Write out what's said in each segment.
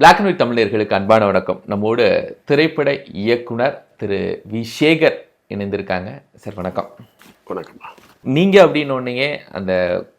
Black and white தமிழர்களுக்கு அன்பான வணக்கம். நம்மோடு திரைப்பட இயக்குனர் திரு வி. சேகர் இணைந்திருக்காங்க. சார் வணக்கம். வணக்கம்மா. நீங்கள் அப்படின்னோடனே அந்த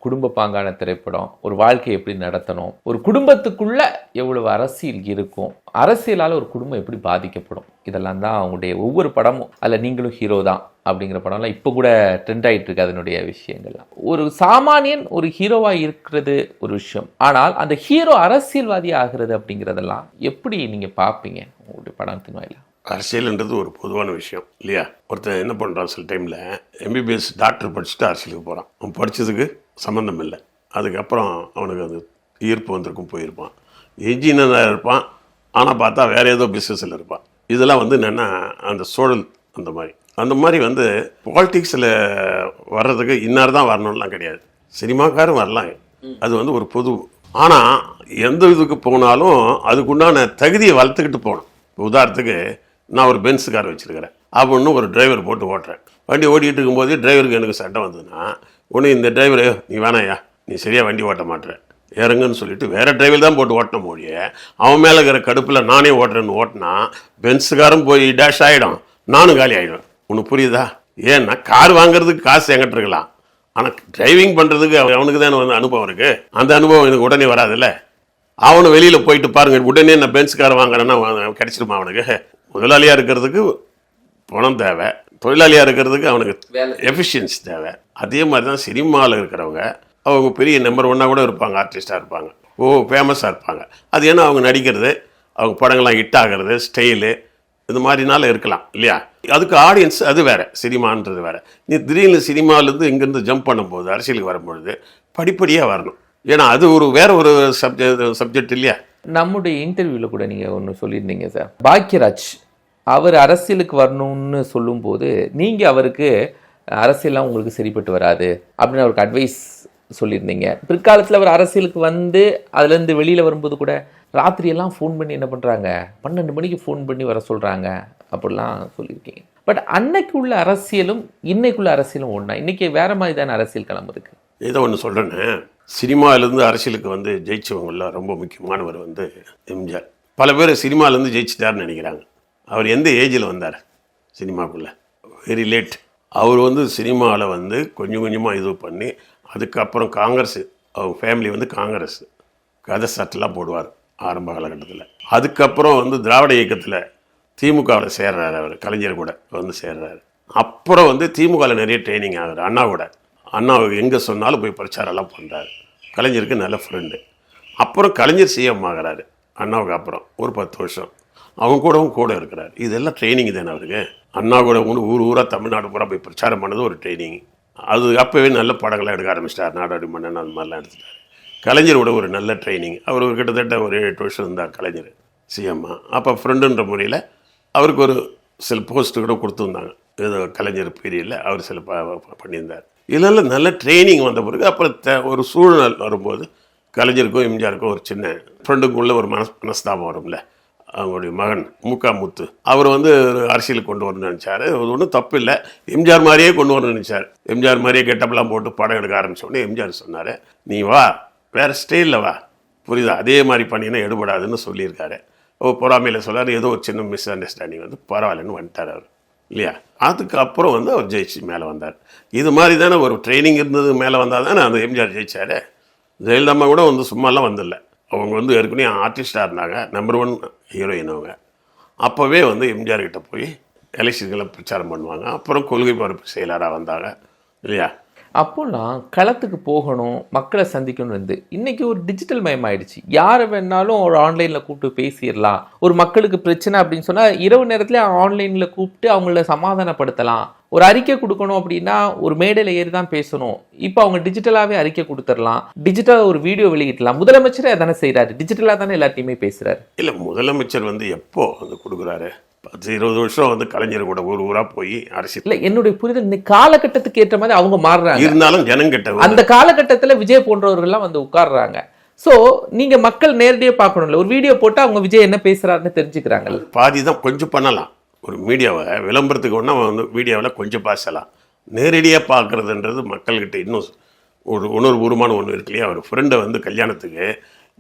குடும்ப பாங்கான திரைப்படம் ஒரு வாழ்க்கையை எப்படி நடத்தணும் ஒரு குடும்பத்துக்குள்ள எவ்வளவு அரசியல் இருக்கும் அரசியலால் ஒரு குடும்பம் எப்படி பாதிக்கப்படும் இதெல்லாம் தான் அவங்களுடைய ஒவ்வொரு படமும். அதில் நீங்களும் ஹீரோ தான் அப்படிங்கிற படம்லாம் இப்போ கூட ட்ரெண்ட் ஆகிட்டு இருக்கு அதனுடைய விஷயங்கள்லாம். ஒரு சாமானியன் ஒரு ஹீரோவாக இருக்கிறது ஒரு விஷயம். ஆனால் அந்த ஹீரோ அரசியல்வாதி ஆகிறது அப்படிங்கிறதெல்லாம் எப்படி நீங்கள் பார்ப்பீங்க உங்களுடைய படத்தின் வாயிலாக அரசியல்ன்றது ஒரு பொதுவான விஷயம் இல்லையா? ஒருத்தன் என்ன பண்ணுறான் சில டைமில் எம்பிபிஎஸ் டாக்டர் படிச்சுட்டு அரசியலுக்கு போகிறான் அவன் படித்ததுக்கு சம்மந்தம் இல்லை. அதுக்கப்புறம் அவனுக்கு அது ஈர்ப்பு வந்திருக்கும் போயிருப்பான். இன்ஜினியராக இருப்பான். ஆனால் பார்த்தா வேறு ஏதோ பிஸ்னஸில் இருப்பான். இதெல்லாம் வந்து என்னென்னா அந்த சூழல் அந்த மாதிரி. அந்த மாதிரி வந்து பாலிட்டிக்ஸில் வர்றதுக்கு இன்னார் தான் வரணும்லாம் கிடையாது. சினிமாக்காரும் வரலாம். அது வந்து ஒரு பொது. ஆனால் எந்த இதுக்கு போனாலும் அதுக்குண்டான தகுதியை வளர்த்துக்கிட்டு போகணும். உதாரணத்துக்கு நான் ஒரு பென்ஸ் கார் வச்சுருக்கிறேன். அப்படின்னு ஒரு டிரைவர் போட்டு ஓட்டுறேன். வண்டி ஓட்டிகிட்டு இருக்கும்போது டிரைவருக்கு எனக்கு சட்டம் வந்ததுன்னா உடனே இந்த டிரைவர் நீ வேணாயா நீ சரியாக வண்டி ஓட்ட மாட்டுற. இறங்குன்னு சொல்லிட்டு வேறு டிரைவர் தான் போட்டு ஓட்டின மொழியே அவன் மேலே இருக்கிற கடுப்பில் நானே ஓட்டுறேன்னு ஓட்டினா பென்ஸுக்காரும் போய் டேஷ் ஆகிடும் நானும் காலி ஆகிடும் உனக்கு புரியுதா? ஏன்னா கார் வாங்குறதுக்கு காசு எங்கிட்ட இருக்கலாம். ஆனால் டிரைவிங் பண்ணுறதுக்கு அவனுக்கு தான் வந்து அனுபவம் இருக்குது அந்த அனுபவம் எனக்கு உடனே வராதுல்ல? அவனு வெளியில் போயிட்டு பாருங்க உடனே நான் பென்ஸ் கார் வாங்குறேன்னா அவன் கிடைச்சிருமா அவனுக்கு? முதலாளியாக இருக்கிறதுக்கு பணம் தேவை. தொழிலாளியாக இருக்கிறதுக்கு அவனுக்கு எஃபிஷியன்சி தேவை. அதே மாதிரி தான் சினிமாவில் இருக்கிறவங்க அவங்க பெரிய நம்பர் ஒன்னாக கூட இருப்பாங்க ஆர்டிஸ்டாக இருப்பாங்க. ஓ ஃபேமஸாக இருப்பாங்க. அது ஏன்னா அவங்க நடிக்கிறது அவங்க படங்கள்லாம் ஹிட் ஆகிறது ஸ்டைலு இது மாதிரினால இருக்கலாம் இல்லையா? அதுக்கு ஆடியன்ஸ் அது வேற சினிமான்றது வேற. நீ திடீர்னு சினிமாலேருந்து இங்கேருந்து ஜம்ப் பண்ணும்போது அரசியலுக்கு வரும்பொழுது படிப்படியாக வரணும். ஏன்னா அது ஒரு வேற ஒரு சப்ஜெக்ட் சப்ஜெக்ட் இல்லையா? நம்முடைய இன்டர்வியூவில் கூட நீங்கள் ஒன்று சொல்லியிருந்தீங்க சார் பாக்யராஜ் அவர் அரசியலுக்கு வரணும்னு சொல்லும்போது நீங்கள் அவருக்கு அரசியல்லாம் உங்களுக்கு சரிப்பட்டு வராது அப்படின்னு அவருக்கு அட்வைஸ் சொல்லியிருந்தீங்க. பிற்காலத்தில் அவர் அரசியலுக்கு வந்து அதுலேருந்து வெளியில் வரும்போது கூட ராத்திரியெல்லாம் ஃபோன் பண்ணி என்ன பண்ணுறாங்க பன்னெண்டு மணிக்கு ஃபோன் பண்ணி வர சொல்கிறாங்க அப்படிலாம் சொல்லியிருக்கீங்க. பட் அன்னைக்கு உள்ள அரசியலும் இன்னைக்குள்ள அரசியலும் ஒன்றா இன்றைக்கி வேற மாதிரி தானே அரசியல் களம் இருக்குது ஏதோ ஒன்று சொல்கிறேன்னு சினிமாவிலேருந்து அரசியலுக்கு வந்து ஜெயிச்சவங்கள ரொம்ப முக்கியமானவர் வந்து எம்ஜிஆர். பல பேர் சினிமாவிலேருந்து ஜெயிச்சிட்டாருன்னு நினைக்கிறாங்க. அவர் எந்த ஏஜில் வந்தார் சினிமாக்குள்ளே? வெரி லேட் அவர் வந்து சினிமாவில் வந்து கொஞ்சம் கொஞ்சமாக இது பண்ணி அதுக்கப்புறம் காங்கிரஸ் அவங்க ஃபேமிலி வந்து காங்கிரஸ். கதை சட்டெல்லாம் போடுவார் ஆரம்ப காலகட்டத்தில். அதுக்கப்புறம் வந்து திராவிட இயக்கத்தில் திமுகவில் சேர்றாரு அவர் கலைஞர் கூட வந்து சேர்றாரு. அப்புறம் வந்து திமுகவில் நிறைய ட்ரைனிங் ஆகுது அண்ணாவோட அண்ணாவுக்கு எங்கே சொன்னாலும் போய் பிரச்சாரம்லாம் பண்ணுறாரு கலைஞருக்கு நல்ல ஃப்ரெண்டு அப்புறம் கலைஞர் சிஎம் ஆகிறாரு அண்ணாவுக்கு அப்புறம் ஒரு பத்து வருஷம். அவங்க கூடவும் கூட இருக்கிறார். இதெல்லாம் ட்ரைனிங் தானே அவருக்கு? அண்ணா கூட ஒன்று ஊர் ஊராக தமிழ்நாடு பூரா போய் பிரச்சாரம் பண்ணது ஒரு ட்ரைனிங் அது அப்போவே நல்ல படங்கள்லாம் எடுக்க ஆரம்பிச்சிட்டார். நாடாடி மன்னன் அந்த மாதிரிலாம் எடுத்துட்டார். கலைஞரோட ஒரு நல்ல ட்ரைனிங் அவர் ஒரு கிட்டத்தட்ட ஒரு எட்டு வருஷம் இருந்தார் கலைஞர் சிஎம்மா அப்போ ஃப்ரெண்டுன்ற முறையில் அவருக்கு ஒரு சில போஸ்ட்டு கூட கொடுத்துருந்தாங்க. ஏதோ கலைஞர் பீரியடில் அவர் சில ப பண்ணியிருந்தார். இதெல்லாம் நல்ல ட்ரைனிங் வந்த பிறகு அப்புறம் த- ஒரு சூழ்நிலை வரும்போது கலைஞருக்கும் எம்ஜிஆருக்கும் ஒரு சின்ன ஃப்ரெண்டுக்குள்ளே ஒரு மனஸ் மனஸ்தாபம் வரும்ல. அவங்களுடைய மகன் மூக்கா முத்து அவர் வந்து ஒரு அரசியலுக்கு கொண்டு வரணும்னு நினச்சாரு. அது ஒன்றும் தப்பு இல்லை எம்ஜிஆர் மாதிரியே கொண்டு வரணும்னு நினச்சார். எம்ஜிஆர் மாதிரியே கெட்டப்பெல்லாம் போட்டு படம் எடுக்க ஆரம்பிச்சோடனே எம்ஜிஆர் சொன்னார் நீ வா வேறு ஸ்டைலில் வா. புரியுதா? அதே மாதிரி பண்ணினா எடுபடாதுன்னு சொல்லியிருக்காரு. ஓ பொறாமையில் சொல்லார். ஏதோ ஒரு சின்ன மிஸ் அண்டர்ஸ்டாண்டிங் வந்து பரவாயில்லன்னு வந்துட்டார் அவர். இல்லையா? அதுக்கப்புறம் வந்து அவர் ஜெயிச்சு மேலே வந்தார். இது மாதிரி தானே ஒரு ட்ரைனிங் இருந்தது மேலே வந்தால் தானே அந்த எம்ஜிஆர் ஜெயிச்சாரு. ஜெயலலிதா கூட வந்து சும்மாலாம் வந்துடல அவங்க வந்து ஏற்கனவே ஆர்டிஸ்டாக இருந்தாங்க நம்பர் ஒன் ஹீரோயின் அவங்க. அப்போவே வந்து எம்ஜிஆர் கிட்ட போய் எலெக்ஷன்களை பிரச்சாரம் பண்ணுவாங்க. அப்புறம் கொள்கை பரப்பு செயலராக வந்தாங்க இல்லையா? அப்போல்லாம் களத்துக்கு போகணும் மக்களை சந்திக்கணும் இருந்து இன்னைக்கு ஒரு டிஜிட்டல் மயம் ஆயிடுச்சு. யாரை வேணாலும் ஒரு ஆன்லைனில் கூப்பிட்டு பேசிடலாம். ஒரு மக்களுக்கு பிரச்சனை அப்படின்னு சொன்னால் இரவு நேரத்தில் ஆன்லைனில் கூப்பிட்டு அவங்கள சமாதானப்படுத்தலாம். ஒரு அறிக்கை கொடுக்கணும் அப்படின்னா ஒரு மேடையில் ஏறி தான் பேசணும். இப்போ அவங்க டிஜிட்டலாகவே அறிக்கை கொடுத்துடலாம். டிஜிட்டலாக ஒரு வீடியோ வெளியிடலாம். முதலமைச்சரே அதானே செய்கிறாரு டிஜிட்டலாக தானே எல்லாத்தையுமே பேசுகிறாரு இல்லை முதலமைச்சர் வந்து எப்போ வந்து கொடுக்குறாரு? பத்து இருபது வருஷம் வந்து கலைஞர் கூட ஊர் ஊராக போய் அரசியல் இல்லை என்னுடைய புரிதல் இந்த காலகட்டத்துக்கு ஏற்ற மாதிரி அவங்க மாறுறாங்க. இருந்தாலும் ஜனங்கிட்ட அந்த காலகட்டத்துல விஜய் போன்றவர்கள்லாம் வந்து உட்கார்றாங்க. சோ நீங்க மக்கள் நேரடியா பார்க்கணும்ல. ஒரு வீடியோ போட்டு அவங்க விஜய் என்ன பேசுறாருன்னு தெரிஞ்சுக்கிறாங்கல்ல. பாதி தான் கொஞ்சம் பண்ணலாம். ஒரு மீடியாவை விளம்பரத்துக்கு ஒன்றா வந்து மீடியாவில் கொஞ்சம் பேசலாம். நேரடியாக பார்க்குறதுன்றது மக்கள்கிட்ட இன்னும் ஒரு உணர்வுபூர்வமான ஒன்று இருக்கு இல்லையா? ஒரு ஃப்ரெண்டை வந்து கல்யாணத்துக்கு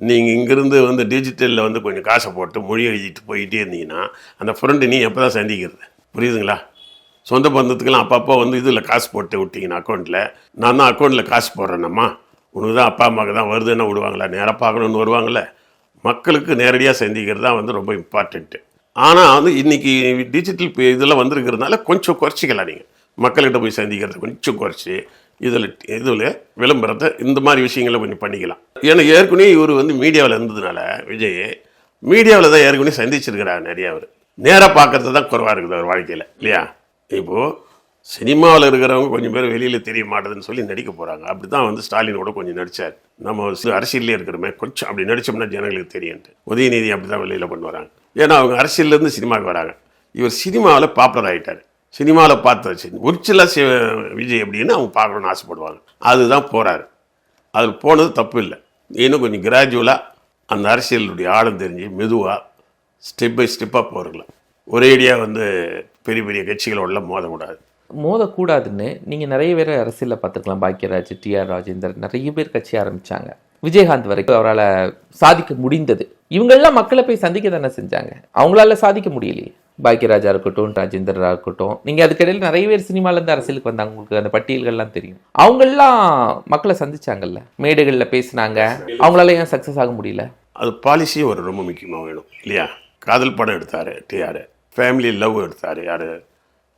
நீங்கள் இங்கேருந்து வந்து டிஜிட்டலில் வந்து கொஞ்சம் காசை போட்டு மொழி எழுதிட்டு போயிட்டே இருந்தீங்கன்னா அந்த ஃப்ரெண்டு நீ எப்போ தான் சந்திக்கிறது? புரியுதுங்களா? சொந்த பந்தத்துக்கெல்லாம் அப்பப்போ வந்து இதில் காசு போட்டு விட்டிங்கன்னா அக்கௌண்ட்டில் நான் தான் அக்கௌண்ட்டில் காசு போடுறேன்னம்மா உனக்கு தான் அப்பா அம்மாவுக்கு தான் வருதுன்னா விடுவாங்களா? நேராக பார்க்கணுன்னு வருவாங்கள்ல மக்களுக்கு நேரடியாக சந்திக்கிறது தான் வந்து ரொம்ப இம்பார்ட்டண்ட்டு ஆனால் வந்து இன்றைக்கி டிஜிட்டல் பே- இதெல்லாம் வந்திருக்கிறதுனால கொஞ்சம் குறைச்சிக்கலாம் நீங்கள் மக்கள்கிட்ட போய் சந்திக்கிறத கொஞ்சம் குறைச்சி இதில் இதில் விளம்பரத்தை இந்த மாதிரி விஷயங்களை கொஞ்சம் பண்ணிக்கலாம். ஏன்னா ஏற்கனவே இவர் வந்து மீடியாவில் இருந்ததுனால விஜய் மீடியாவில் தான் ஏற்கனவே சந்திச்சிருக்கிறார் நிறைய அவர் நேராக பார்க்கறது தான் குறைவாக இருக்குது அவர் வாழ்க்கையில் இல்லையா? இப்போது சினிமாவில் இருக்கிறவங்க கொஞ்சம் பேர் வெளியில் தெரிய மாட்டேதுன்னு சொல்லி நடிக்க போகிறாங்க அப்படி தான் வந்து ஸ்டாலின் கூட கொஞ்சம் நடித்தார் நம்ம அரசியலே இருக்கிறோமே கொஞ்சம் அப்படி நடிச்சோம்னா ஜனங்களுக்கு தெரியும்ட்டு. உதயநிதி அப்படி தான் வெளியில் கொண்டு வராங்க. ஏன்னா அவங்க அரசியல்லேருந்து சினிமாவுக்கு வராங்க. இவர் சினிமாவில் பாப்புலர் ஆகிட்டார் சினிமாவில் பார்த்தாச்சு. உரிச்சில விஜய் அப்படின்னு அவங்க பார்க்கணுன்னு ஆசைப்படுவாங்க. அதுதான் போகிறாரு அதில் போனது தப்பு இல்லை. இன்னும் கொஞ்சம் கிராஜுவலாக அந்த அரசியலுடைய ஆழம் தெரிஞ்சு மெதுவாக ஸ்டெப் பை ஸ்டெப்பாக போகிறலாம் ஒரேடியாக வந்து பெரிய பெரிய கட்சிகளோடலாம் மோதக்கூடாது. மோதக்கூடாதுன்னு நீங்கள் நிறைய பேர் அரசியலில் பார்த்துக்கலாம். பாக்யராஜ் டிஆர் ராஜேந்தர் நிறைய பேர் கட்சி ஆரம்பிச்சாங்க. விஜயகாந்த் வரைக்கும் அவரால் சாதிக்க முடிந்தது. இவங்கெல்லாம் மக்களை போய் சந்திக்க தானே செஞ்சாங்க. அவங்களால சாதிக்க முடியலையே. பாக்யராஜா இருக்கட்டும் ராஜேந்திரா இருக்கட்டும் நீங்கள் அதுக்கிடையில் நிறைய பேர் சினிமாலேருந்து அரசியலுக்கு வந்தாங்க. உங்களுக்கு அந்த பட்டியல்கள்லாம் தெரியும். அவங்கெல்லாம் மக்களை சந்திச்சாங்கல்ல. மேடைகளில் பேசினாங்க. அவங்களால ஏன் சக்ஸஸ் ஆக முடியல? அது பாலிசி ஒரு ரொம்ப முக்கியமாக வேணும் இல்லையா? காதல் படம் எடுத்தார் டிஆர் ஃபேமிலி லவ் எடுத்தார் யார்?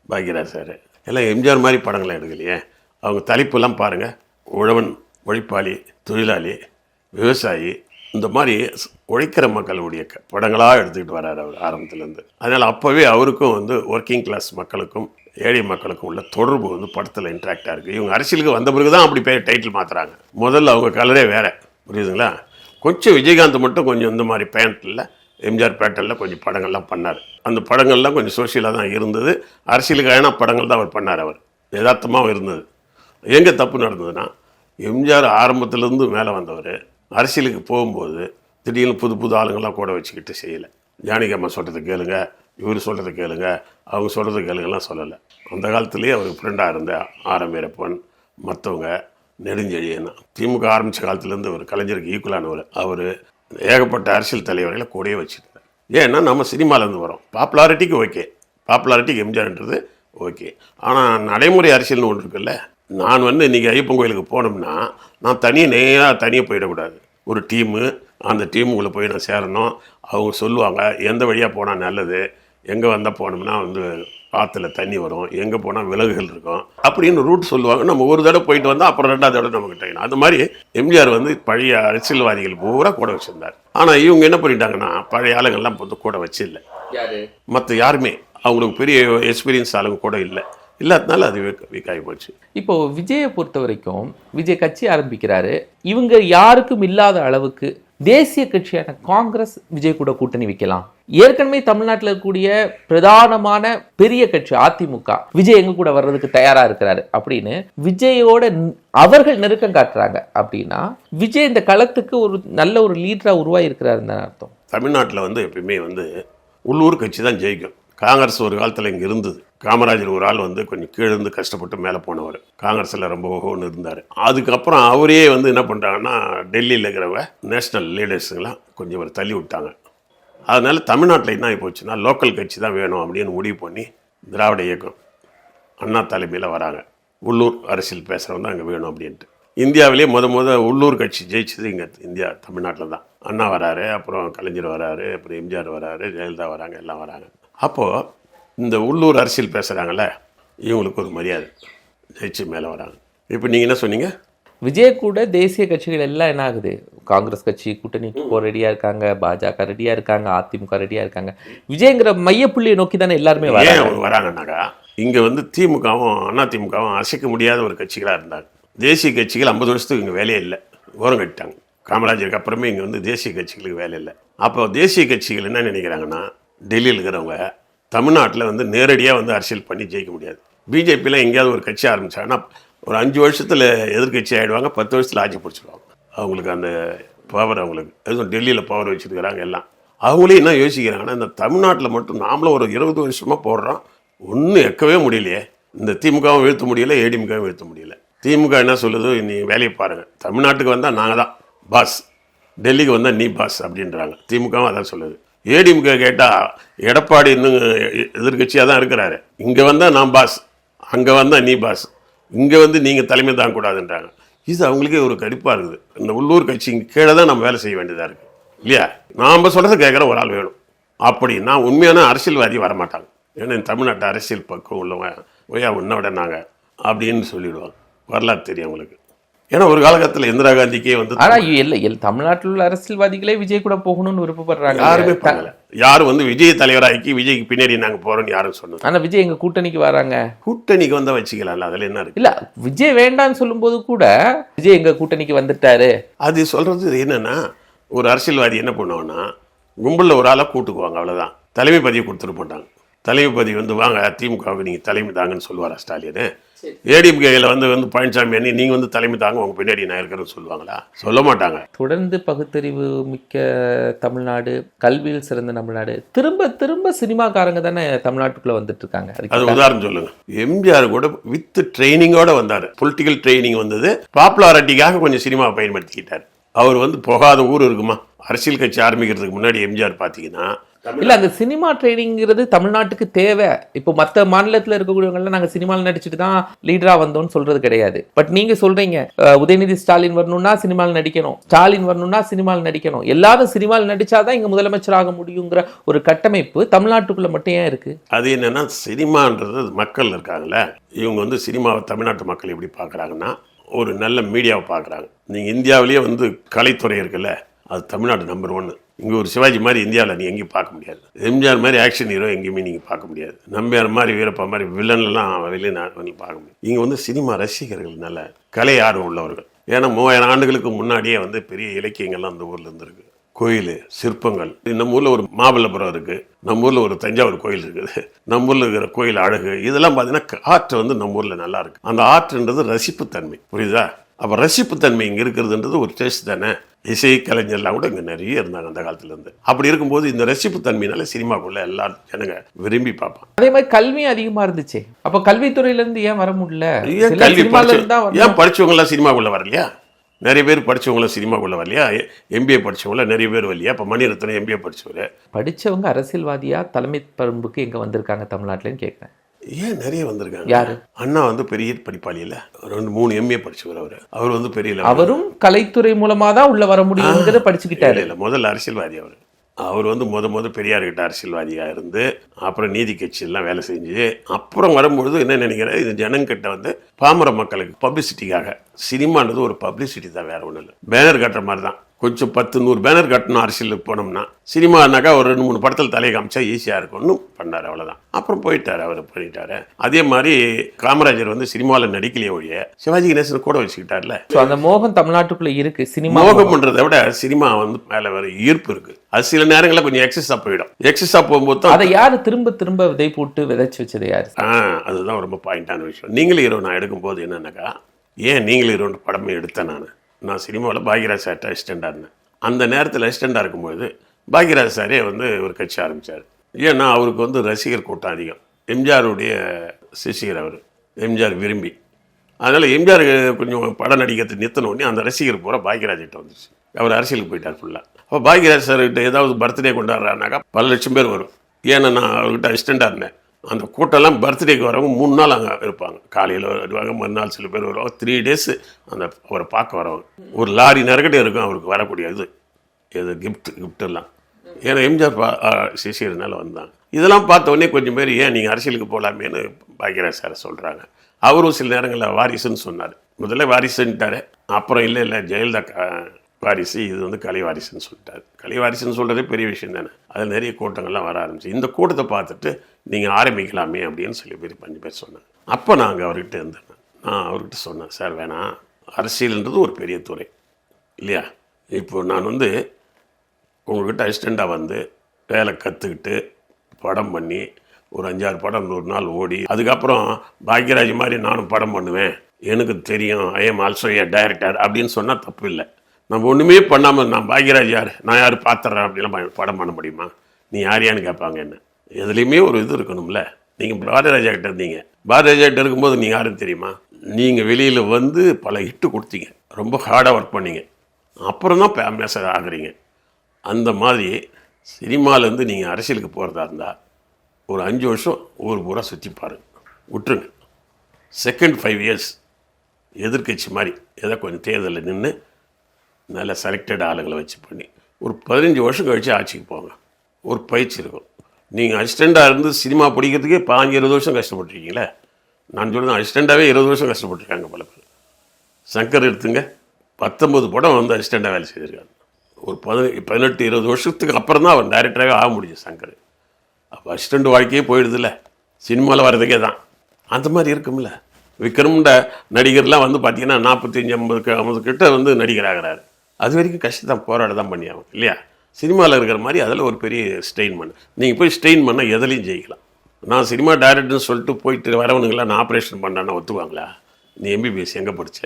பாக்யராஜ் சார். எல்லாம் எம்ஜிஆர் மாதிரி படங்கள்லாம் எடுக்கலையே? அவங்க தலைப்பெல்லாம் பாருங்கள் உழவன் உழைப்பாளி தொழிலாளி விவசாயி இந்த மாதிரி உழைக்கிற மக்களுடைய படங்களாக எடுத்துக்கிட்டு வரார் அவர் ஆரம்பத்துலேருந்து. அதனால் அப்போவே அவருக்கும் வந்து ஒர்க்கிங் கிளாஸ் மக்களுக்கும் ஏழை மக்களுக்கும் உள்ள தொடர்பு வந்து படத்தில் இன்ட்ராக்டாக இருக்குது இவங்க அரசியலுக்கு வந்த பிறகு தான் அப்படி பேர் டைட்டில் மாற்றுறாங்க முதல்ல அவங்க கலரே வேறு. புரியுதுங்களா? கொஞ்சம் விஜயகாந்த் மட்டும் கொஞ்சம் இந்த மாதிரி பேண்ட்டில் எம்ஜிஆர் பேட்டலில் கொஞ்சம் படங்கள்லாம் பண்ணார். அந்த படங்கள்லாம் கொஞ்சம் சோஷியலாக தான் இருந்தது. அரசியலுக்கான படங்கள் தான் அவர் பண்ணார் அவர். யதார்த்தமாக இருந்தது. எங்கே தப்பு நடந்ததுன்னா எம்ஜிஆர் ஆரம்பத்துலேருந்து மேலே வந்தவர் அரசியலுக்கு போகும்போது திடீர்னு புது புது ஆளுங்கள்லாம் கூட வச்சுக்கிட்டு செய்யலை. ஜானகி அம்மா சொல்கிறத கேளுங்க இவர் சொல்கிறது கேளுங்க அவங்க சொல்கிறத கேளுங்கலாம் சொல்லலை. அந்த காலத்துலேயே அவர் ஃப்ரெண்டாக இருந்த ஆரம் வீரப்பன் மற்றவங்க நெடுஞ்செழியன் திமுக ஆரம்பித்த காலத்துலேருந்து ஒரு கலைஞருக்கு ஈக்குவலானவர் அவர் ஏகப்பட்ட அரசியல் தலைவர்களை கூடயே வச்சுருந்தேன் ஏன்னா நம்ம சினிமாலேருந்து வரோம். பாப்புலாரிட்டிக்கு ஓகே பாப்புலாரிட்டிக்கு எம்ஜிஆர்ன்றது ஓகே ஆனால் நடைமுறை அரசியல்னு ஒன்று இருக்குல்ல நான் வந்து இன்றைக்கி ஐயப்பன் கோயிலுக்கு போனோம்னா நான் தனியாக நேராக தனியாக போயிடக்கூடாது. ஒரு டீமு அந்த டீமுக்குள்ளே போய் நான் சேரணும். அவங்க சொல்லுவாங்க எந்த வழியாக போனால் நல்லது? எங்கே வந்தால் போனோம்னா வந்து ஆற்றுல தண்ணி வரும் எங்கே போனால் விலகுகள் இருக்கும் அப்படின்னு ரூட் சொல்லுவாங்க. நம்ம ஒரு தடவை போயிட்டு வந்தால் அப்புறம் ரெண்டாவது தடவை நமக்கு டைம் அது மாதிரி எம்ஜிஆர் வந்து பழைய அரசியல்வாதிகள் பூரா கூட வச்சுருந்தார். ஆனால் இவங்க என்ன பண்ணிட்டாங்கன்னா பழைய ஆளுங்கள்லாம் வந்து கூட வச்சில்ல யாரு? மற்ற யாருமே. அவங்களுக்கு பெரிய எக்ஸ்பீரியன்ஸ் ஆளுங்க கூட இல்லை. இல்லாதனால அது வீக் ஆகி போச்சு. இப்போ விஜயை பொறுத்த வரைக்கும் விஜய் கட்சி ஆரம்பிக்கிறாரு. இவங்க யாருக்கும் இல்லாத அளவுக்கு தேசிய கட்சியான காங்கிரஸ் விஜய் கூட கூட்டணி வைக்கலாம். ஏற்கனவே தமிழ்நாட்டில் இருக்கக்கூடிய பிரதானமான பெரிய கட்சி அதிமுக. விஜய் எங்க கூட வர்றதுக்கு தயாரா இருக்கிறாரு அப்படின்னு விஜயோட அவர்கள் நெருக்கம் காட்டுறாங்க அப்படின்னா விஜய் இந்த களத்துக்கு ஒரு நல்ல ஒரு லீடரா உருவாகி இருக்கிறாருன்னு அர்த்தம். தமிழ்நாட்டில் வந்து எப்பயுமே வந்து உள்ளூர் கட்சி தான் ஜெயிக்கும். காங்கிரஸ் ஒரு காலத்தில் இங்கே இருந்தது. காமராஜர் ஒரு ஆள் வந்து கொஞ்சம் கீழே இருந்து கஷ்டப்பட்டு மேலே போனவர். காங்கிரஸில் ரொம்ப ஒன்று இருந்தார். அதுக்கப்புறம் அவரே வந்து என்ன பண்ணுறாங்கன்னா டெல்லியில் இருக்கிறவங்க நேஷ்னல் லீடர்ஸுங்களாம் கொஞ்சம் ஒரு தள்ளி விட்டாங்க. அதனால் தமிழ்நாட்டில் என்ன ஆகி போச்சுன்னா லோக்கல் கட்சி தான் வேணும் அப்படின்னு முடிவு பண்ணி திராவிட இயக்கம் அண்ணா தலைமையில் வராங்க. உள்ளூர் அரசியல் பேசுகிறவங்க தான் அங்கே வேணும் அப்படின்ட்டு. இந்தியாவிலேயே முத முத உள்ளூர் கட்சி ஜெயிச்சது இங்கே இந்தியா தமிழ்நாட்டில் தான். அண்ணா வராரு அப்புறம் கலைஞர் வராரு அப்புறம் எம்ஜிஆர் வராரு ஜெயலலிதா வராங்க எல்லாம் வராங்க. அப்போது இந்த உள்ளூர் அரசியல் பேசுகிறாங்கல்ல இவங்களுக்கு ஒரு மரியாதை. ஜெயிச்சு மேலே வராங்க. இப்போ நீங்கள் என்ன சொன்னீங்க? விஜய் கூட தேசிய கட்சிகள் எல்லாம் என்ன ஆகுது? காங்கிரஸ் கட்சி கூட்டணிக்கு போக ரெடியா இருக்காங்க பாஜக ரெடியா இருக்காங்க அதிமுக ரெடியா இருக்காங்க. விஜய்ங்கிற மையப்புள்ளியை நோக்கி தானே எல்லாருமே வராங்கன்னாக்கா இங்கே வந்து திமுகவும் அதிமுகவும் அசைக்க முடியாத ஒரு கட்சிகளாக இருந்தாங்க. தேசிய கட்சிகள் ஐம்பது வருஷத்துக்கு இங்கே வேலையே இல்லை. ஓரம் கட்டிட்டாங்க. காமராஜருக்கு அப்புறமே இங்கே வந்து தேசிய கட்சிகளுக்கு வேலை இல்லை. அப்போ தேசிய கட்சிகள் என்ன நினைக்கிறாங்கன்னா டெல்லியில் இருக்கிறவங்க தமிழ்நாட்டில் வந்து நேரடியாக வந்து அரசியல் பண்ணி ஜெயிக்க முடியாது. பிஜேபியில் எங்கேயாவது ஒரு கட்சி ஆரம்பிச்சாங்கன்னா ஒரு அஞ்சு வருஷத்தில் எதிர்க்கட்சி ஆகிடுவாங்க பத்து வருஷத்தில் ஆட்சி பிடிச்சிடுவாங்க அவங்களுக்கு அந்த பவர் அவங்களுக்கு. எதுவும் டெல்லியில் பவர் வச்சுருக்கிறாங்க எல்லாம். அவங்களே என்ன யோசிக்கிறாங்கன்னா இந்த தமிழ்நாட்டில் மட்டும் நாமளும் ஒரு இருபது வருஷமாக போடுறோம். ஒன்றும் எக்கவே முடியலையே. இந்த திமுகவும் வீழ்த்த முடியல ஏடிஎம்கவும் வீழ்த்த முடியல. திமுக என்ன சொல்லுது? நீ வேலையை பாருங்கள் தமிழ்நாட்டுக்கு வந்தால் நாங்கள் தான் பாஸ் டெல்லிக்கு வந்தால் நீ பாஸ் அப்படின்றாங்க. திமுகவும் அதான் சொல்லுது. ஏடிஎம்கே கேட்டால் எடப்பாடி இன்னும் எதிர்கட்சியாக தான் இருக்கிறாரு. இங்கே வந்தால் நான் பாஸ் அங்கே வந்தால் நீ பாஸ் இங்கே வந்து நீங்கள் தலைமை தாங்க கூடாதுன்றாங்க. இது அவங்களுக்கே ஒரு கடுப்பாக இருக்குது. இந்த உள்ளூர் கட்சிக்கு கீழே தான் நம்ம வேலை செய்ய வேண்டியதாக இருக்குது இல்லையா? நாம் சொல்கிறத கேட்குற ஒரு ஆள் வேணும். அப்படின்னா உண்மையான அரசியல்வாதி வரமாட்டாங்க. ஏன்னா தமிழ்நாட்டு அரசியல் பக்கம் உள்ளவன் ஒய்யா விட நாங்கள் அப்படின்னு சொல்லிவிடுவாங்க வரலாறு தெரியும் அவங்களுக்கு ஏன்னா ஒரு காலகட்டத்தில் இந்திரா காந்திக்கே வந்து ஆனா இல்ல தமிழ்நாட்டில் உள்ள அரசியல்வாதிகளே விஜய் கூட போகணும்னு விருப்பப்படுறாங்க யாருமே பண்ணல யாரும் வந்து விஜய் தலைவராக்கி விஜய்க்கு பின்னாடி நாங்கள் போகிறோம்னு யாரும் சொன்னது ஆனா விஜய் எங்க கூட்டணிக்கு வராங்க? கூட்டணிக்கு வந்தால் வச்சுக்கலாம்ல அதில் என்ன இருக்கு? இல்ல விஜய் வேண்டாம்னு சொல்லும்போது கூட விஜய் எங்க கூட்டணிக்கு வந்துட்டாரு? அது சொல்கிறது என்னன்னா ஒரு அரசியல்வாதி என்ன பண்ணுவான்னா கும்பலில் ஒரு ஆளை கூட்டுக்குவாங்க அவ்வளோதான் தலைமை பதவி கொடுத்துட மாட்டாங்க தலைமை பதவி வந்து வாங்க திமுகவுக்கு நீங்கள் தலைமை தாங்கன்னு சொல்லுவாரா ஸ்டாலின்? ஏடிஎம்கேயில் வந்து வந்து பழனிசாமி அண்ணி நீங்கள் வந்து தலைமை தாங்க உங்கள் பின்னாடி நான் இருக்கிறேன்னு சொல்லுவாங்களா? சொல்ல மாட்டாங்க. தொடர்ந்து பகுத்தறிவு மிக்க தமிழ்நாடு கல்வியில் சிறந்த தமிழ்நாடு திரும்ப திரும்ப சினிமாக்காரங்க தானே தமிழ்நாட்டுக்குள்ள வந்துட்டு இருக்காங்க அதுக்கு அது உதாரணம் சொல்லுங்க. எம்ஜிஆர் கூட வித் ட்ரைனிங்கோட வந்தார். பொலிட்டிக்கல் ட்ரைனிங் வந்தது. பாப்புலாரிட்டிக்காக கொஞ்சம் சினிமாவை பயன்படுத்திக்கிட்டார். அவர் வந்து போகாத ஊர் இருக்குமா? அரசியல் கட்சி ஆரம்பிக்கிறதுக்கு முன்னாடி எம்ஜிஆர் பார்த்தீங்கன்னா இல்ல அந்த சினிமா ட்ரைனிங்கிறது தமிழ்நாட்டுக்கு தேவை. இப்போ மத்த மாநிலத்துல இருக்கக்கூடியவங்கலாம் நாங்க சினிமாவில் நடிச்சுட்டு தான் லீடரா வந்தோம்னு சொல்றது கிடையாது. பட் நீங்க சொல்றீங்க அஹ், உதயநிதி ஸ்டாலின் வரணும்னா சினிமாவில் நடிக்கணும். ஸ்டாலின் வரணும்னா சினிமாவில் நடிக்கணும். எல்லாரும் சினிமாவில் நடிச்சாதான் இங்க முதலமைச்சராக முடியுங்கிற ஒரு கட்டமைப்பு தமிழ்நாட்டுக்குள்ள மட்டும் ஏன் இருக்கு? அது என்னன்னா சினிமான்றது மக்கள் இருக்காங்கல்ல. இவங்க வந்து சினிமாவை தமிழ்நாட்டு மக்கள் எப்படி பார்க்குறாங்கன்னா ஒரு நல்ல மீடியாவை பார்க்குறாங்க. நீங்கள் இந்தியாவிலேயே வந்து கலைத்துறை இருக்குல்ல. அது தமிழ்நாடு நம்பர் ஒன்று இங்கே ஒரு சிவாஜி மாதிரி இந்தியாவில் நீ எங்கேயும் பார்க்க முடியாது. எம்ஜிஆர் மாதிரி ஆக்ஷன் ஹீரோ எங்கேயுமே நீங்கள் பார்க்க முடியாது. நம்பியார் மாதிரி வீரப்பா மாதிரி வில்லன்லாம் வெளிநாட்டு பார்க்க முடியும் இங்கே வந்து சினிமா ரசிகர்கள் நல்ல கலை ஆர்வம் உள்ளவர்கள். ஏன்னா மூவாயிரம் ஆண்டுகளுக்கு முன்னாடியே வந்து பெரிய இலக்கியங்கள்லாம் அந்த ஊரில் இருந்திருக்கு. கோயில் சிற்பங்கள். நம்ம ஊரில் ஒரு மாமல்லபுரம் இருக்குது நம்ம ஊரில் ஒரு தஞ்சாவூர் கோயில் இருக்குது. நம்ம ஊரில் இருக்கிற கோயில் அழகு இதெல்லாம் பார்த்தீங்கன்னா ஆற்று வந்து நம்ம ஊரில் நல்லா இருக்கு. அந்த ஆற்றுன்றது ரசிப்புத்தன்மை. புரியுதா? அப்போ ரசிப்புத்தன்மை இங்கே இருக்கிறதுன்றது ஒரு டேஸ்ட் தானே? இசை கலைஞர்லாம் கூட இங்கே நிறைய இருந்தாங்க அந்த காலத்துல இருந்து அப்படி இருக்கும்போது இந்த ரசிப்புத்தன்மையினால சினிமாக்குள்ள எல்லா ஜனங்க விரும்பி பார்ப்பாங்க. அதே மாதிரி கல்வியும் அதிகமா இருந்துச்சு. அப்ப கல்வித்துறையில இருந்து ஏன் வர முடியல? ஏன் கல்வி. ஏன் படிச்சவங்களாம் சினிமாக்குள்ள வரலையா? நிறைய பேர் படிச்சவங்களாம் சினிமாக்குள்ள வரலையா? எம்பிஏ படிச்சவங்களாம் நிறைய பேர் வரலையா? இப்போ மணிரத்னம் எம்பிஏ படிச்சவர். படிச்சவங்க அரசியல்வாதியா? தலைமை பண்புக்கு எங்க வந்திருக்காங்க தமிழ்நாட்டுலன்னு கேட்கிறேன் ஏன் நிறைய வந்திருக்காங்க? யாரு? அண்ணா வந்து பெரிய படிப்பாளி இல்ல. ரெண்டு மூணு எம்ஏ படிச்சவர் அவர். அவர் வந்து பெரிய. அவரும் கலைத்துறை மூலமா தான் உள்ள வர முடியுங்கிறத படிச்சுக்கிட்டாரு. இல்ல, முதல்ல அரசியல்வாதி அவர். அவர் வந்து முத முத பெரியார்கிட்ட அரசியல்வாதியா இருந்து அப்புறம் நீதி கட்சியெல்லாம் வேலை செஞ்சு அப்புறம் வரும்பொழுது என்ன நினைக்கிறேன் இது ஜனங்கிட்ட வந்து பாமர மக்களுக்கு பப்ளிசிட்டிக்காக சினிமான்றது ஒரு பப்ளிசிட்டி தான் வேற ஒன்றும் இல்லை. பேனர் கட்டுற மாதிரி தான். கொஞ்சம் பத்து நூறு பேனர் கட்டணும் அரசியலுக்கு போனோம்னா சினிமானாக்கா ஒரு ரெண்டு மூணு படத்தில் தலையை காமிச்சா ஈஸியாக இருக்கும்னு பண்ணார் அவ்வளோதான் அப்புறம் போயிட்டார் அவர் பண்ணிட்டாரு அதே மாதிரி காமராஜர் வந்து சினிமாவில் நடிக்கலையே ஒழிய சிவாஜி கணேசன் கூட வச்சுக்கிட்டார்ல. அந்த மோகம் தமிழ்நாட்டுக்குள்ள இருக்கு சினிமா மோகம் பண்றதை விட சினிமா வந்து மேல வர ஈர்ப்பு இருக்கு. அது சில நேரங்களில் கொஞ்சம் எக்ஸஸா போயிடும். எக்ஸஸா போகும்போது தான் அதை யாரு திரும்ப திரும்ப விதை போட்டு விதைச்சு வச்சது யாரு? ஆ அதுதான் ரொம்ப பாயிண்டான விஷயம். நீங்களும் ஹீரோ நான் எடுக்கும்போது என்னன்னாக்கா ஏன் நீங்களும் ஹீரோ படமே எடுத்தேன் நான்? நான் சினிமாவில் பாக்யராஜ் சார்கிட்ட அசிஸ்டண்டாக இருந்தேன். அந்த நேரத்தில் அசிஸ்டண்டாக இருக்கும்போது பாக்யராஜ் சாரே வந்து ஒரு கட்சி ஆரம்பித்தார் ஏன்னா அவருக்கு வந்து ரசிகர் கூட்டம் அதிகம். எம்ஜிஆருடைய சிஷியர் அவர் எம்ஜிஆர் விரும்பி. அதனால் எம்ஜிஆர் கொஞ்சம் படம் நடிக்கிறது நிறுத்தினோடனே அந்த ரசிகர் பூரா பாக்யராஜ் வந்துச்சு அவர் அரசியலுக்கு போயிட்டார் ஃபுல்லாக அப்போ பாக்யராஜ் சார்கிட்ட ஏதாவது பர்த்டே கொண்டாடுறாருனாக்கா பல லட்சம் பேர் வரும். ஏன்னா நான் அவர்கிட்ட அசிஸ்டண்டாக இருந்தேன். அந்த கூட்டம்லாம் பர்த்டேக்கு வரவங்க மூணு நாள் அங்கே இருப்பாங்க. காலையில் வருவாங்க மறுநாள் சில பேர் வருவாங்க. த்ரீ டேஸ் அந்த அவரை பார்க்க வரவங்க. ஒரு லாரி நிறக்கட்டே இருக்கும் அவருக்கு வரக்கூடிய இது. இது கிஃப்ட் gift எல்லாம். ஏன்னா எம்ஜிஆர் பா சிசியதுனால வந்தாங்க. இதெல்லாம் பார்த்த உடனே கொஞ்சம் பேர் ஏன் நீங்கள் அரசியலுக்கு போகலாமேன்னு பாக்கியராஜ் சார் சொல்கிறாங்க அவரும் சில நேரங்களில் வாரிசுன்னு சொன்னார். முதல்ல வாரிசுன்ட்டார். அப்புறம் இல்லை இல்லை ஜெயலலிதா வாரிசு இது வந்து கலை வாரிசுன்னு சொல்லிட்டார். கலை வாரிசுன்னு சொல்கிறதே பெரிய விஷயம் தானே. அதில் நிறைய கூட்டங்கள்லாம் வர ஆரம்பிச்சு. இந்த கூட்டத்தை பார்த்துட்டு நீங்கள் ஆரம்பிக்கலாமே அப்படின்னு சொல்லி பேர் பண்ணி பேர் சொன்னாங்க. அப்போ நாங்கள் அவர்கிட்ட இருந்தேன். நான் அவர்கிட்ட சொன்னேன் சார் வேணாம். அரசியல்ன்றது ஒரு பெரிய துறை இல்லையா? இப்போ நான் வந்து உங்கள்கிட்ட அசிஸ்டண்ட்டாக வந்து வேலை கற்றுக்கிட்டு படம் பண்ணி ஒரு அஞ்சாறு படம் நூறு நாள் ஓடி அதுக்கப்புறம் பாக்யராஜ் மாதிரி நானும் படம் பண்ணுவேன். எனக்கு தெரியும் I am also a director அப்படின்னு சொன்னால் தப்பு இல்லை. நம்ம ஒன்றுமே பண்ணாமல் நான் பாக்யராஜ் யார்? நான் யார்? பார்த்துட்றேன் அப்படிலாம் படம் பண்ண முடியுமா? நீ யாரையான்னு கேட்பாங்க என்ன? எதுலேயுமே ஒரு இது இருக்கணும்ல. நீங்கள் பாரதிராஜா கிட்ட இருந்தீங்க. பாரதிராஜா கிட்ட இருக்கும்போது நீங்கள் யாரும் தெரியுமா? நீங்கள் வெளியில் வந்து பல ஹிட்டு கொடுத்தீங்க. ரொம்ப ஹார்டாக ஒர்க் பண்ணீங்க. அப்புறம் தான் ஃபேமஸாக ஆகுறீங்க. அந்த மாதிரி சினிமாலேருந்து நீங்கள் அரசியலுக்கு போகிறதா இருந்தால் ஒரு அஞ்சு வருஷம் ஊர் பூரா சுற்றி பாருங்கள் விட்டுருங்க. செகண்ட் ஃபைவ் இயர்ஸ் எதிர்க்கட்சி மாதிரி ஏதோ கொஞ்சம் தேர்தலில் நின்று நல்ல செலக்டட் ஆளுங்களை வச்சு பண்ணி ஒரு பதினஞ்சு வருஷம் கழித்து ஆட்சிக்கு போங்க. ஒரு பயிற்சி இருக்கும். நீங்கள் அசிஸ்டண்ட்டாக இருந்து சினிமா பிடிக்கிறதுக்கே பாஞ்சு இருபது வருஷம் கஷ்டப்பட்டுருக்கீங்களே? நான் சொல்கிறது அசிஸ்டண்ட்டாகவே இருபது வருஷம் கஷ்டப்பட்டுருக்காங்க பல பேர் சங்கர் எடுத்துங்க. பத்தொம்பது படம் வந்து அசிஸ்டண்ட்டாக வேலை செய்திருக்காங்க ஒரு பதினெட்டு பதினெட்டு இருபது வருஷத்துக்கு அப்புறம் தான் அவர் டைரக்டராகவே ஆக முடியும் சங்கர். அப்போ அசிஸ்டண்ட் வாழ்க்கையே போயிடுதுல்ல. சினிமாவில் வர்றதுக்கே தான். அந்த மாதிரி இருக்கும்ல. விக்ரம்ன்ற நடிகர்லாம் வந்து பார்த்தீங்கன்னா நாற்பத்தஞ்சு ஐம்பது ஐம்பது கிட்ட வந்து நடிகராகிறாரு. அது வரைக்கும் கஷ்டம் போராட தான் பண்ணியாகும் இல்லையா? சினிமாவில் இருக்கிற மாதிரி அதில் ஒரு பெரிய ஸ்ட்ரெயின் பண்ணு. நீங்கள் போய் ஸ்ட்ரெயின் பண்ணால் எதுலையும் ஜெயிக்கலாம். நான் சினிமா டைரக்டர்னு சொல்லிட்டு போயிட்டு வரவனுங்களாம் நான் ஆப்ரேஷன் பண்ணான்னா ஒத்துவாங்களா நீ எம்பிபிஎஸ் எங்கே படிச்ச?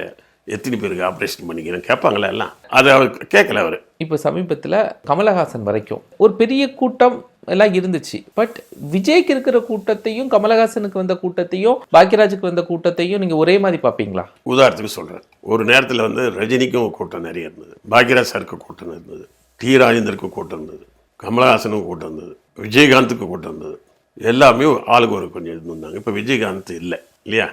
எத்தனை பேருக்கு ஆப்ரேஷன் பண்ணிக்கிறேன்? கேட்பாங்களா எல்லாம்? அதை அவர் கேட்கல அவர். இப்போ சமீபத்தில் கமலஹாசன் வரைக்கும் ஒரு பெரிய கூட்டம் எல்லாம் இருந்துச்சு. பட் விஜய்க்கு இருக்கிற கூட்டத்தையும் கமலஹாசனுக்கு வந்த கூட்டத்தையும் பாக்யராஜுக்கு வந்த கூட்டத்தையும் நீங்கள் ஒரே மாதிரி பார்ப்பீங்களா? உதாரணத்துக்கு சொல்கிறேன் ஒரு நேரத்தில் வந்து ரஜினிக்கும் கூட்டம் நிறைய இருந்தது. பாக்யராஜ் சாருக்கு கூட்டம் இருந்தது. டி ராஜேந்தருக்கு கூட்டம் இருந்தது. கமலஹாசனுக்கு கூட்டம் இருந்தது. விஜயகாந்துக்கு கூட்டம் இருந்தது. எல்லாமே ஆளுக்கு ஒரு கொஞ்சம் இருந்தாங்க. இப்போ விஜயகாந்த் இல்லை இல்லையா?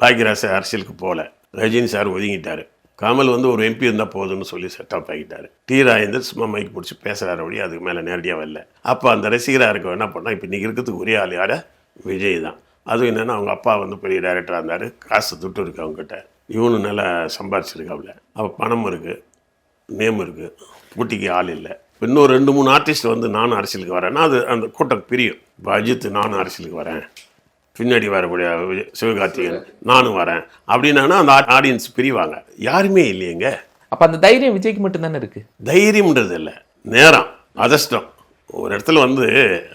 பாக்யராஜ் அரசியலுக்கு போகல ரஜினி சார் ஒதுங்கிட்டாரு. கமல் வந்து ஒரு எம்பி இருந்தால் போதும்னு சொல்லி செட் ஆகிட்டார். டி ராஜேந்தர் சும்மா மைக் பிடிச்சி பேசுகிறாரு வழி அதுக்கு மேலே நேரடியாக வரல. அப்போ அந்த ரசிகராக இருக்க என்ன பண்ணால் இப்போ இன்றைக்கி இருக்கிறதுக்கு ஒரே ஆள் யார்? விஜய் தான். அதுவும் என்னென்னா அவங்க அப்பா வந்து பெரிய டைரக்டராக இருந்தார். காசு துட்டு இருக்கு அவங்ககிட்ட. இவனு நல்லா சம்பாரிச்சிருக்காப்புல அப்போ பணம் இருக்குது நேம் இருக்குது போட்டிக்கு ஆள் இல்லை. இன்னும் ரெண்டு மூணு ஆர்டிஸ்ட் வந்து நானும் அரசியலுக்கு வரேன்னா அது அந்த கூட்டம் பிரியும். இப்போ அஜித் நானும் அரசியலுக்கு வரேன். பின்னாடி வரக்கூடிய விஜய் சிவகார்த்திகேயன் நானும் வரேன். அப்படின்னா அந்த ஆடியன்ஸ் பிரிவாங்க. யாருமே இல்லையேங்க. அப்போ அந்த தைரியம் விஜய்க்கு மட்டும்தானே இருக்கு? தைரியம்ன்றது இல்லை. நேரம் அதிர்ஷ்டம். ஒரு இடத்துல வந்து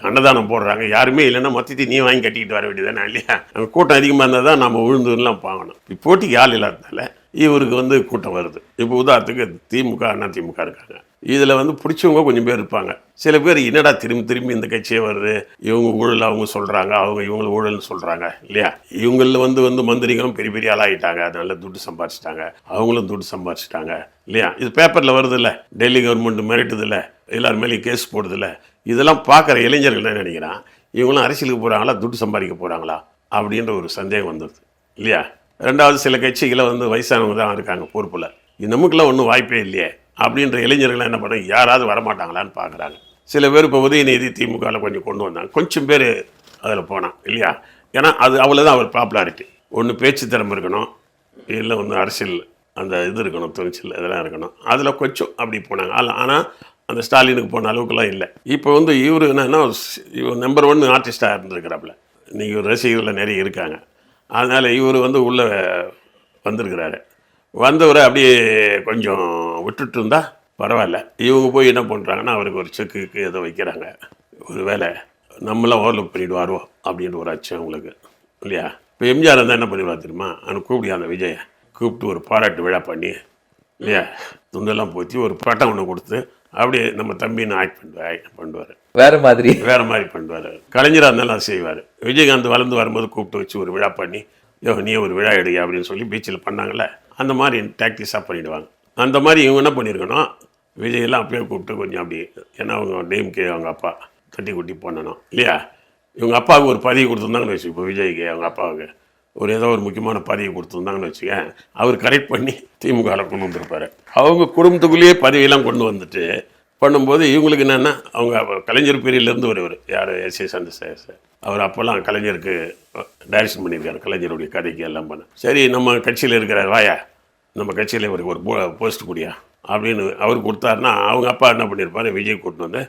அன்னதானம் போடுறாங்க. யாருமே இல்லைன்னா மொத்தத்தை நீ வாங்கி கட்டிக்கிட்டு வர வேண்டியதானே இல்லையா? கூட்டம் அதிகமாக இருந்தால் தான் நம்ம விழுந்துலாம் பார்க்கணும் இப்போ போட்டிக்கு ஆள் இல்லாததால இவருக்கு வந்து கூட்டம் வருது. இப்போ உதாரணத்துக்கு திமுக அண்ணா திமுக இருக்காங்க. இதில் வந்து பிடிச்சவங்க கொஞ்சம் பேர் இருப்பாங்க. சில பேர் என்னடா திரும்பி திரும்பி இந்த கட்சியே வருது? இவங்க ஊழல் அவங்க சொல்கிறாங்க அவங்க இவங்க ஊழல்னு சொல்கிறாங்க இல்லையா? இவங்களில் வந்து வந்து மந்திரிகளும் பெரிய பெரிய ஆளாகிட்டாங்க அதனால துட்டு சம்பாதிச்சிட்டாங்க அவங்களும் துட்டு சம்பாதிச்சிட்டாங்க இல்லையா? இது பேப்பரில் வருது இல்லை டெல்லி கவர்மெண்ட் மிரட்டுதில்ல. இல்லை எல்லார் மேலேயும் கேஸ் போடுதில்ல. இதெல்லாம் பார்க்குற இளைஞர்கள் என்ன நினைக்கிறான்? இவங்களும் அரசியலுக்கு போகிறாங்களா துட்டு சம்பாதிக்க போகிறாங்களா அப்படின்ற ஒரு சந்தேகம் வந்துடுது இல்லையா? ரெண்டாவது சில கட்சிகளை வந்து வயசானவங்க தான் இருக்காங்க பொறுப்பில். நமக்குலாம் ஒன்றும் வாய்ப்பே இல்லையே. அப்படின்ற இளைஞர்கள் என்ன பண்ணுறாங்க யாராவது வரமாட்டாங்களான்னு பார்க்குறாங்க சில பேர் இப்போ உதயநிதி திமுகவில் கொஞ்சம் கொண்டு வந்தாங்க. கொஞ்சம் பேர் அதில் போனான் இல்லையா? ஏன்னா அது அவ்வளோதான் அவர் பாப்புலாரிட்டி ஒன்று பேச்சு திறமை இருக்கணும் இல்லை ஒன்று அரசியல் அந்த இது இருக்கணும் துணிச்சல் இதெல்லாம் இருக்கணும். அதில் கொஞ்சம் அப்படி போனாங்க. அதில் ஆனால் அந்த ஸ்டாலினுக்கு போன அளவுக்குலாம் இல்லை. இப்போ வந்து இவர் என்னன்னா இவர் நம்பர் ஒன் ஆர்டிஸ்டாக இருந்திருக்கிறாப்புல. இன்றைக்கி ஒரு ரசிகர்கள் நிறைய இருக்காங்க. அதனால் இவர் வந்து உள்ளே வந்திருக்கிறாரு. வந்தவரை அப்படியே கொஞ்சம் விட்டுட்டு இருந்தா பரவாயில்ல. இவங்க போய் என்ன பண்ணுறாங்கன்னா அவருக்கு ஒரு செக்குக்கு ஏதோ வைக்கிறாங்க. ஒரு வேலை நம்மளாம் ஓவர்லுக் பண்ணிவிடுவாரோ அப்படின்ற ஒரு அச்சம் அவங்களுக்கு. இல்லையா? இப்போ எம்ஜிஆர் இருந்தால் என்ன பண்ணிடுவா தெரியுமா? அவனுக்கு கூப்பிடியா அந்த விஜயை கூப்பிட்டு ஒரு பாராட்டு விழா பண்ணி இல்லையா? துண்டெல்லாம் போத்தி ஒரு பட்டம் ஒன்று கொடுத்து அப்படியே நம்ம தம்பின்னு ஆக்ட் பண்ணுவார் ஆக்ட் பண்ணுவார். வேற மாதிரி. வேற மாதிரி பண்ணுவார். கலைஞராக இருந்தாலும் செய்வார். விஜயகாந்த் வளர்ந்து வரும்போது கூப்பிட்டு வச்சு ஒரு விழா பண்ணி யோ நீ ஒரு விழா எடு அப்படின்னு சொல்லி பீச்சில் பண்ணாங்கல்ல அந்த மாதிரி டாக்டிஸாக பண்ணிடுவாங்க. அந்த மாதிரி இவங்க என்ன பண்ணியிருக்கணும் விஜயெல்லாம் அப்பயே கூப்பிட்டு கொஞ்சம் அப்படி ஏன்னா அவங்க நேம்கே அவங்க அப்பா தட்டி குட்டி பண்ணணும் இல்லையா? இவங்க அப்பாவுக்கு ஒரு பதவி கொடுத்துருந்தாங்கன்னு வச்சு இப்போ விஜய்க்கு அவங்க அப்பாவுக்கு. ஒரு ஏதோ ஒரு முக்கியமான பதவி கொடுத்துருந்தாங்கன்னு வச்சுக்கேன் அவர் கரெக்ட் பண்ணி திமுகவில் கொண்டு வந்திருப்பாரு. அவங்க குடும்பத்துக்குள்ளேயே பதவியெல்லாம் கொண்டு வந்துட்டு பண்ணும்போது இவங்களுக்கு என்னென்னா அவங்க கலைஞர் பீரியட்லேருந்து ஒருவர் யார்? S yes sir. அவர் அப்போல்லாம் கலைஞருக்கு டைரக்ஷன் பண்ணியிருக்காரு கலைஞருடைய கதைக்கு எல்லாம் பண்ண. சரி நம்ம கட்சியில் இருக்கிறார் வாயா நம்ம கட்சியில் இவருக்கு ஒரு போஸ்ட் கூடியா அப்படின்னு அவர் கொடுத்தாருன்னா அவங்க அப்பா என்ன பண்ணியிருப்பாரு விஜய் கூட்டு வந்து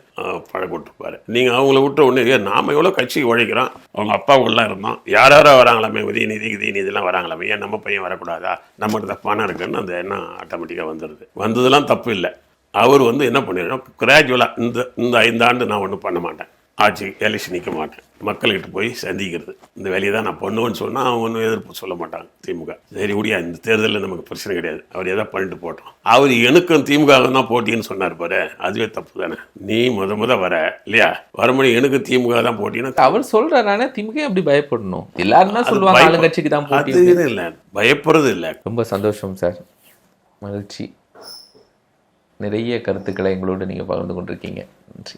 பழம் கொடுத்துருப்பாரு நீங்கள் அவங்கள விட்ட உடனே நாம் நாம எவ்வளோ கட்சிக்கு உழைக்கிறோம்? அவங்க அப்பா உள்ளே இருந்தோம் யார் யாரோ வராங்களாமே உதயநிதி உதயநிதிலாம் வராங்களாமே ஏன் நம்ம பையன் வரக்கூடாதா? நம்மகிட்ட தப்பான பணம் இருக்குன்னு அந்த எண்ணம் ஆட்டோமேட்டிக்காக வந்துடுது வந்ததெல்லாம் தப்பு இல்லை. அவர் வந்து என்ன பண்ணிடணும் கிராஜுவலாக இந்த இந்த ஐந்தாண்டு நான் ஒன்றும் பண்ண மாட்டேன். ஆட்சி எலெக்ஷன் நிற்க மாட்டேன். மக்கள்கிட்ட போய் சந்திக்கிறது. இந்த வேலையை தான் நான் பண்ணுவேன்னு சொன்னால் அவங்க ஒன்றும் எதிர்ப்பு சொல்ல மாட்டாங்க திமுக. சரி முடியா இந்த தேர்தலில் நமக்கு பிரச்சனை கிடையாது. அவர் எதாவது பண்ணிட்டு போட்டோம்? அவர் எனக்கும் திமுக தான் போட்டின்னு சொன்னார் பாரு. அதுவே தப்பு தானே. நீ முத முத வர இல்லையா? வரும்படி எனக்கு திமுக தான் போட்டின்னா அவர் சொல்றாரு. திமுக அப்படி பயப்படணும்? எல்லாரும் சொல்லுவாங்க ஆளுங்கட்சிக்கு தான் போட்டி இல்லை. பயப்படுறது இல்லை. ரொம்ப சந்தோஷம் சார். மகிழ்ச்சி. நிறைய கருத்துக்களை எங்களோடு நீங்கள் பகிர்ந்து கொண்டிருக்கீங்க. நன்றி.